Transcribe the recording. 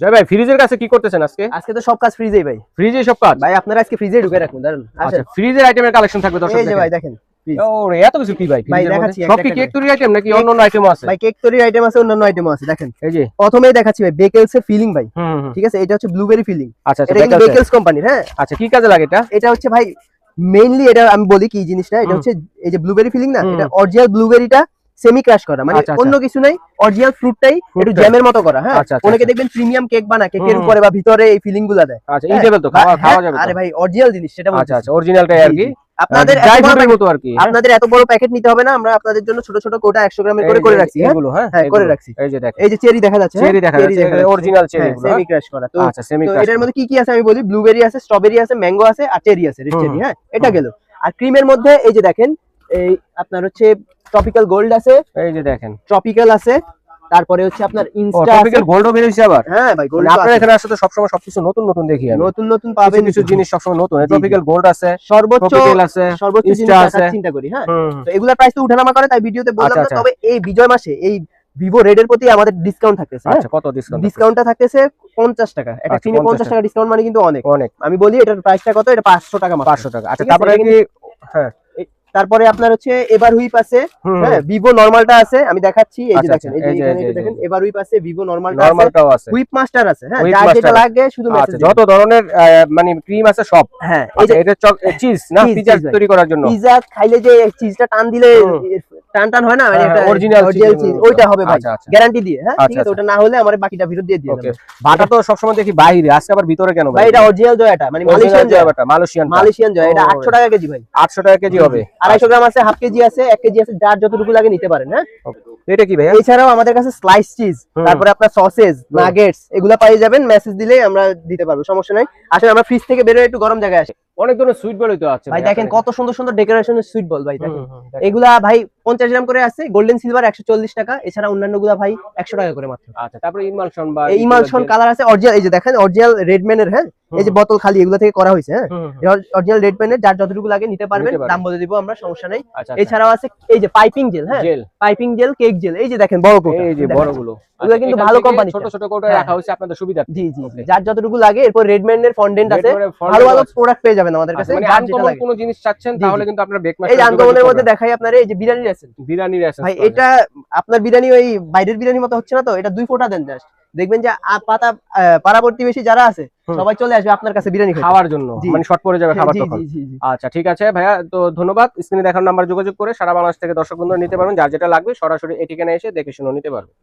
জয় ভাই ফ্রিজের কাছে কি করতেছেন আজকে? আজকে তো সব কাজ ফ্রিজেই ভাই। ফ্রিজে সব কাজ? ভাই আপনারা আজকে ফ্রিজে ঢুকে রাখুন দাঁড়ান আচ্ছা ফ্রিজের আইটেমের কালেকশন থাকবে দর্শক এই যে ভাই দেখেন। ওরে এত কিছু কি ভাই? ভাই, দেখাচ্ছি সব কি কেক করে। তৈরি আইটেম নাকি অন্য অন্য আইটেম আছে? ভাই কেক তৈরির আইটেম আছে অন্যান্য আইটেম আছে দেখেন। এই যে। প্রথমেই দেখাচ্ছি ভাই বেকেলস এর ফিলিং ভাই। ঠিক আছে এটা হচ্ছে ব্লুবেরি ফিলিং আচ্ছা আচ্ছা এটা বেকেলস কোম্পানির হ্যাঁ? আচ্ছা কি কাজে লাগে এটা? এটা হচ্ছে ভাই মেইনলি এটা আমি বলি কি জিনিসটা এটা হচ্ছে এই যে ব্লুবেরি ফিলিং না। এটা অরিজিনাল ব্লুবেরিটা সেমি ক্রাশ করা মানে আচ্ছা, আচ্ছা। অন্য কিছু নাই অরিজিনাল ফ্রুটটাই একটু জ্যামের মতো করা হ্যাঁ? আচ্ছা, অনেকে। দেখবেন প্রিমিয়াম কেক বানা কেকের উপরে বা ভিতরে এই ফিলিংগুলা দেয়। আচ্ছা হ্যাঁ, ইটেবল তো খাওয়া খাওয়া হ্যাঁ, যাবে আরে ভাই অরিজিনাল জিনিস সেটা আচ্ছা আচ্ছা অরিজিনালটাই আর কি। আপনাদের মতো আর কি। আপনাদের এত বড় প্যাকেট নিতে হবে না আমরা আপনাদের জন্য ছোট ছোট কোটা একশো গ্রামের করে করে রাখছি হ্যাঁ? এগুলো হ্যাঁ? হ্যাঁ, করে রাখছি। এই যে এই যে চেরি দেখা যাচ্ছে চেরি দেখা যাচ্ছে অরিজিনাল চেরি সেমি ক্র্যাশ করা। তো আচ্ছা সেমি তো এটার মধ্যে কি কি আছে আমি বলি? ব্লুবেরি আছে স্ট্রবেরি আছে ম্যাঙ্গো আছে আর চেরি আছে রেড চেরি হ্যাঁ? এটা। গেল। আর ক্রিমের মধ্যে এই যে দেখেন এই আপনার হচ্ছে ট্রপিক্যাল গোল্ড আছে। এই যে দেখেন। ট্রপিক্যাল আছে। তারপরে হচ্ছে আপনার ইনস্টা আছে। টপিক্যাল গোল্ডও বেরিয়েছে আবার? হ্যাঁ ভাই গোল্ড মানে আপনারা এখানে আসলে সবসময় সবকিছু নতুন নতুন দেখি আমি। নতুন নতুন পাবেন কিছু জিনিস সবসময় নতুন। ট্রপিক্যাল। গোল্ড আছে সর্বোচ্চ আছে সর্বোচ্চ জিনিস আছে। চিন্তা করি হ্যাঁ। তো এগুলা প্রাইস তো উঠানামা করে তাই ভিডিওতে বললাম আচ্ছা, না আচ্ছা। তবে এই বিজয় মাসে এই ভিভো রেড এর প্রতি আমাদের ডিসকাউন্ট থাকতেছে হ্যাঁ। আচ্ছা কত ডিসকাউন্ট ডিসকাউন্টটা থাকতেছে পঞ্চাশ টাকা। একটা আচ্ছা, কিনে 50 পঞ্চাশ টাকা ডিসকাউন্ট মানে কিন্তু অনেক। অনেক। আমি বলি এটার প্রাইসটা কত? এটা পাঁচশো টাকা মাত্র। পাঁচশো টাকা। আচ্ছা তারপরে কি হ্যাঁ। তারপরে আপনার হচ্ছে এবার হুইপ আছে হ্যাঁ ভিভো নরমালটা আছে আমি দেখাচ্ছি এই যে আচ্ছা, দেখেন এই যে এখানে যে, দেখেন এবার হুইপ আছে ভিভো নরমালটা আছে নরমালটাও আছে। হুইপ মাস্টার আছে হ্যাঁ যা যেটা লাগে শুধু আচ্ছা মেসেজ যত ধরনের মানে ক্রিম আছে সব। হ্যাঁ আচ্ছা এটা চিজ না? পিজা তৈরি করার জন্য। পিজা খাইলে যে চিজটা টান দিলে। টান টান হয় না মানে হ্যাঁ, অরিজিনাল cheese ওইটা হবে ভাই আচ্ছা আচ্ছা। গ্যারান্টি দিয়ে হ্যাঁ ঠিক আচ্ছা, আছে ওটা না হলে আমার বাকিটা ফেরত দিয়ে দিয়ে বাটা তো সবসময় দেখি বাইরে আজকে আবার ভিতরে কেন ভাই এটা অরিজিনাল জয়টা মানে মালয়েশিয়ান জয়াটা মালয়েশিয়ান মালয়েশিয়ান জয় এটা ও। আটশো টাকা কেজি ভাই। 800 টাকা কেজি হবে। আড়াইশো গ্রাম আছে হাফ কেজি আছে এক কেজি আছে যার যতটুকু লাগে নিতে পারেন হ্যাঁ? এটা কি ভাইয়া? এছাড়াও আমাদের কাছে স্লাইস চিজ তারপরে আপনার সসেজ নাগেটস এগুলা পাই যাবেন মেসেজ দিলে আমরা দিতে পারব সমস্যা নাই। আসলে আমরা ফ্রিজ থেকে বেরোয় একটু গরম জায়গায় আসি। অনেক ধরনের সুইট বলই তো আছে ভাই দেখেন কত সুন্দর সুন্দর ডেকোরেশনের সুইট বল ভাই দেখেন। এগুলা ভাই পঞ্চাশ গ্রাম করে আছে গোল্ডেন সিলভার একশো চল্লিশ টাকা এছাড়া অন্যান্যগুলা ভাই একশো টাকা করে মাত্র। আচ্ছা তারপরে ইমালশন বা ইমালশন কালার আছে অরিজিনাল এই যে দেখেন অরিজিনাল রেডম্যানের হ্যাঁ? এই যে বোতল খালি এগুলো থেকে করা হয়েছে হ্যাঁ? হুম, হুম, অরিজিনাল যার যতটুকু লাগে নিতে পারবেন দাম বলে দিব আমরা সমস্যা নেই। আচ্ছা এছাড়াও আছে এই যে পাইপিং জেল হ্যাঁ? পাইপিং জেল কেক জেল এই যে দেখেন বড় কোটা। এই যে দেখেন। বড়গুলো। এগুলো কিন্তু ভালো কোম্পানি ছোট ছোট করে হ্যাঁ। রাখা হয়েছে আপনাদের সুবিধা জি জি। যার যতটুকু লাগে এরপর রেডম্যানের ফন্ডেন্ট আছে। ভালো ভালো প্রোডাক্ট পেয়ে যাবেন আমাদের কাছে মানে যার যেটা আনকমন লাগে। কোনো জিনিস চাচ্ছেন তাহলে কিন্তু আপনারা বেক এই যে আনকমনের মধ্যে দেখাই আপনার এই যে বিরিয়ানি আছে বিরিয়ানি রেসেন্স ভাই এটা আপনার বিরিয়ানি ওই বাইরের বিরিয়ানির মতো হচ্ছে না তো? এটা দুই ফোঁটা দেন জাস্ট দেখবেন যে পাতা পাড়াবর্তী বেশি যারা আছে সবাই চলে আসবে আপনার কাছে বিরিয়ানি খাওয়ার জন্য। মানে শর্ট পড়ে যাবে খাবার তখন। আচ্ছা ঠিক আছে ভাইয়া তো ধন্যবাদ। স্ক্রিনে দেখার নাম্বার যোগাযোগ করে সারা বাংলাদেশ থেকে দর্শক বন্ধু নিতে পারবেন। যার যেটা লাগবে সরাসরি এটিকে এসে দেখে শুনে নিতে পারবেন।